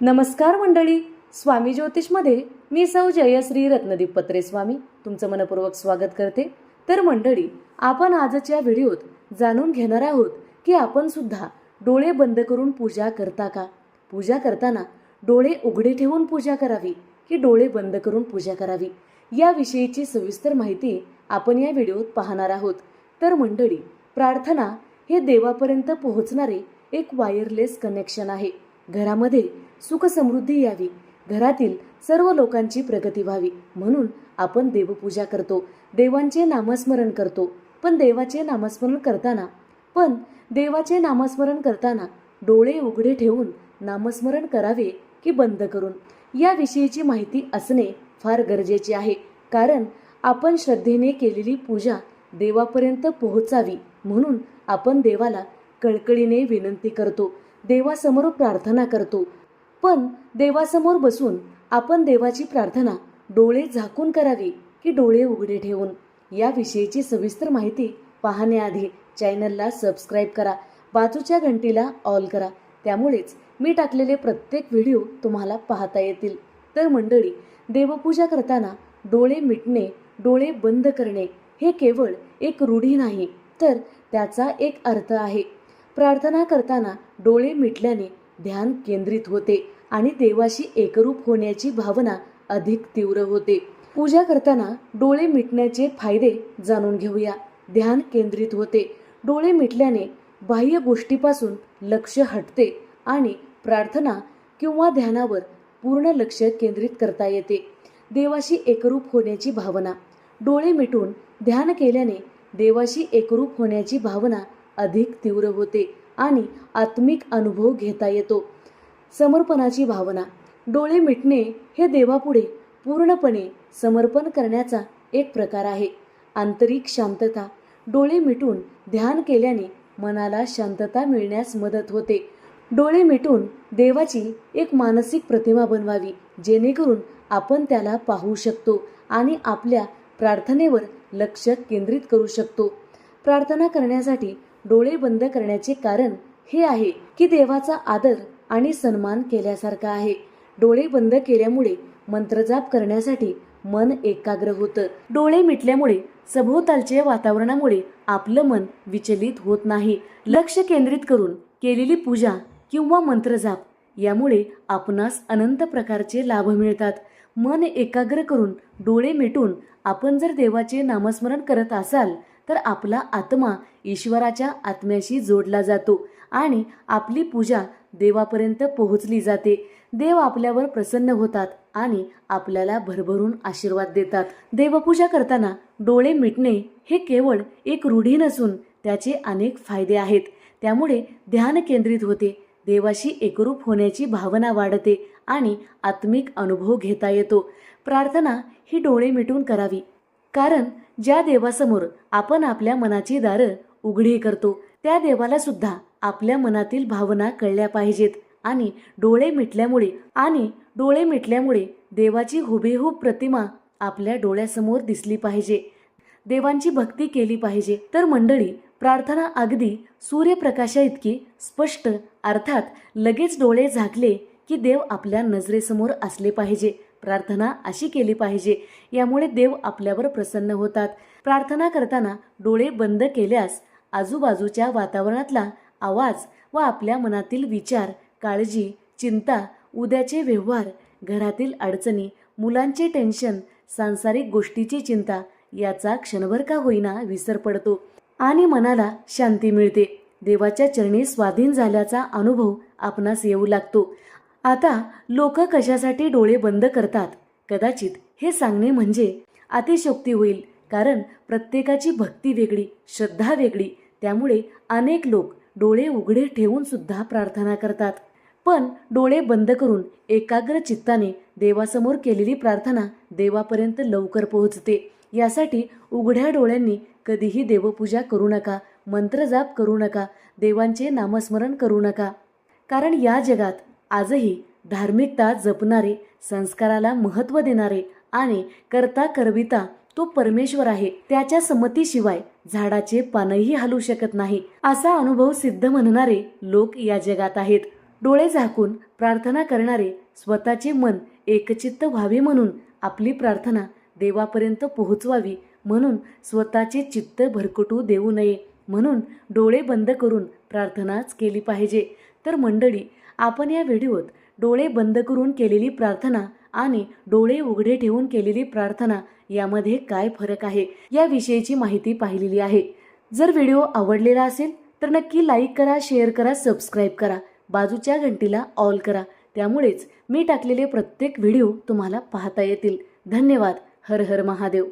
नमस्कार मंडळी स्वामी ज्योतिषमध्ये मी सौ जयश्री रत्नदीप पत्रे स्वामी तुमचं मनपूर्वक स्वागत करते. तर मंडळी आपण आजच्या व्हिडिओत जाणून घेणार आहोत की आपण सुद्धा डोळे बंद करून पूजा करता का? पूजा करताना डोळे उघडे ठेवून पूजा करावी की डोळे बंद करून पूजा करावी? याविषयीची सविस्तर माहिती आपण या व्हिडिओत पाहणार आहोत. तर मंडळी प्रार्थना हे देवापर्यंत पोहोचणारे एक वायरलेस कनेक्शन आहे. घरामध्ये सुख समृद्धी यावी. घरातील सर्व लोकांची प्रगती व्हावी. म्हणून आपण देवपूजा करतो. देवांचे नामस्मरण करतो. पण देवाचे नामस्मरण करताना पण देवाचे नामस्मरण करताना डोळे उघडे ठेवून नामस्मरण करावे की बंद करून? याविषयीची माहिती असणे फार गरजेचे आहे. कारण आपण श्रद्धेने केलेली पूजा देवापर्यंत पोहोचावी. म्हणून आपण देवाला कळकळीने विनंती करतो. देवासमोर प्रार्थना करतो. पण देवासमोर बसून आपण देवाची प्रार्थना डोळे झाकून करावी की डोळे उघडे ठेवून? याविषयीची सविस्तर माहिती पाहण्याआधी चॅनलला सबस्क्राईब करा बाजूच्या घंटीला ऑल करा. त्यामुळेच मी टाकलेले प्रत्येक व्हिडिओ तुम्हाला पाहता येतील. तर मंडळी देवपूजा करताना डोळे मिटणे डोळे बंद करणे हे केवळ एक रूढी नाही तर त्याचा एक अर्थ आहे. प्रार्थना करताना डोळे मिटल्याने ध्यान केंद्रित होते आणि देवाशी एकरूप होण्याची भावना अधिक तीव्र होते. पूजा करताना डोळे मिटण्याचे फायदे जाणून घेऊया. ध्यान केंद्रित होते. डोळे मिटल्याने बाह्य गोष्टीपासून लक्ष हटते आणि प्रार्थना किंवा ध्यानावर पूर्ण लक्ष केंद्रित करता येते. देवाशी एकरूप होण्याची भावना. डोळे मिटून ध्यान केल्याने देवाशी एकरूप होण्याची भावना अधिक तीव्र होते. आणि आत्मिक अनुभव घेता येतो. समर्पणाची भावना. डोळे मिटणे हे देवापुढे पूर्णपणे समर्पण करण्याचा एक प्रकार आहे. आंतरिक शांतता. डोळे मिटून ध्यान केल्याने मनाला शांतता मिळण्यास मदत होते. डोळे मिटून देवाची एक मानसिक प्रतिमा बनवावी जेणेकरून आपण त्याला पाहू शकतो आणि आपल्या प्रार्थनेवर लक्ष केंद्रित करू शकतो. प्रार्थना करण्यासाठी डोळे बंद करण्याचे कारण हे आहे की देवाचा आदर आणि सन्मान केल्यासारखा आहे. डोळे बंद केल्यामुळे मंत्रजाप करण्यासाठी मन एकाग्र होतं. डोळे मिटल्यामुळे सभोवतालच्या वातावरणामुळे आपलं मन विचलित होत नाही. लक्ष केंद्रित करून केलेली पूजा किंवा मंत्रजाप यामुळे आपणास अनंत प्रकारचे लाभ मिळतात. मन एकाग्र करून डोळे मिटून आपण जर देवाचे नामस्मरण करत असाल तर आपला आत्मा ईश्वराच्या आत्म्याशी जोडला जातो आणि आपली पूजा देवापर्यंत पोहोचली जाते. देव आपल्यावर प्रसन्न होतात आणि आपल्याला भरभरून आशीर्वाद देतात. देवपूजा करताना डोळे मिटणे हे केवळ एक रूढी नसून त्याचे अनेक फायदे आहेत. त्यामुळे ध्यान केंद्रित होते. देवाशी एकरूप होण्याची भावना वाढते आणि आत्मिक अनुभव घेता येतो. प्रार्थना ही डोळे मिटून करावी. कारण ज्या देवासमोर आपण आपल्या मनाची दारं उघडी करतो त्या देवाला सुद्धा आपल्या मनातील भावना कळल्या पाहिजेत आणि डोळे मिटल्यामुळे आणि डोळे मिटल्यामुळे देवाची हुबेहूब प्रतिमा आपल्या डोळ्यासमोर दिसली पाहिजे. देवांची भक्ती केली पाहिजे. तर मंडळी प्रार्थना अगदी सूर्यप्रकाशा इतकी स्पष्ट अर्थात लगेच डोळे झाकले की देव आपल्या नजरेसमोर असले पाहिजे. प्रार्थना अशी केली पाहिजे. यामुळे देव आपल्यावर प्रसन्न होतात. प्रार्थना करताना डोळे बंद केल्यास आजूबाजूच्या वातावरणातला आवाज व आपल्या मनातील विचार काळजी चिंता उद्याचे व्यवहार घरातील अडचणी मुलांचे टेन्शन सांसारिक गोष्टीची चिंता याचा क्षणभर का होईना विसर पडतो आणि मनाला शांती मिळते. देवाच्या चरणी स्वाधीन झाल्याचा अनुभव आपणास येऊ लागतो. आता लोक कशासाठी डोळे बंद करतात? कदाचित हे सांगणे म्हणजे अतिशोक्ती होईल कारण प्रत्येकाची भक्ती वेगळी श्रद्धा वेगळी त्यामुळे अनेक लोक डोळे उघडे ठेवून सुद्धा प्रार्थना करतात. पण डोळे बंद करून एकाग्र चित्ताने देवासमोर केलेली प्रार्थना देवापर्यंत लवकर पोहोचते. यासाठी उघड्या डोळ्यांनी कधीही देवपूजा करू नका मंत्रजाप करू नका देवांचे नामस्मरण करू नका. कारण या जगात आजही धार्मिकता जपणारे संस्काराला महत्त्व देणारे आणि करता करविता तो परमेश्वर आहे. त्याच्या संमतीशिवाय झाडाचे पानही हलू शकत नाही. असा अनुभव सिद्ध म्हणणारे लोक या जगात आहेत. डोळे झाकून प्रार्थना करणारे स्वतःचे मन एकचित्त व्हावे म्हणून आपली प्रार्थना देवापर्यंत पोहोचवावी म्हणून स्वतःचे चित्त भरकटू देऊ नये म्हणून डोळे बंद करून प्रार्थनाच केली पाहिजे. तर मंडळी आपण या व्हिडिओत डोळे बंद करून केलेली प्रार्थना आणि डोळे उघडे ठेवून केलेली प्रार्थना यामध्ये काय फरक आहे याविषयीची माहिती पाहिलेली आहे. जर व्हिडिओ आवडलेला असेल तर नक्की लाईक करा शेअर करा सबस्क्राईब करा. बाजूच्या घंटीला ऑल करा. त्यामुळेच मी टाकलेले प्रत्येक व्हिडिओ तुम्हाला पाहता येतील. धन्यवाद. हर हर महादेव.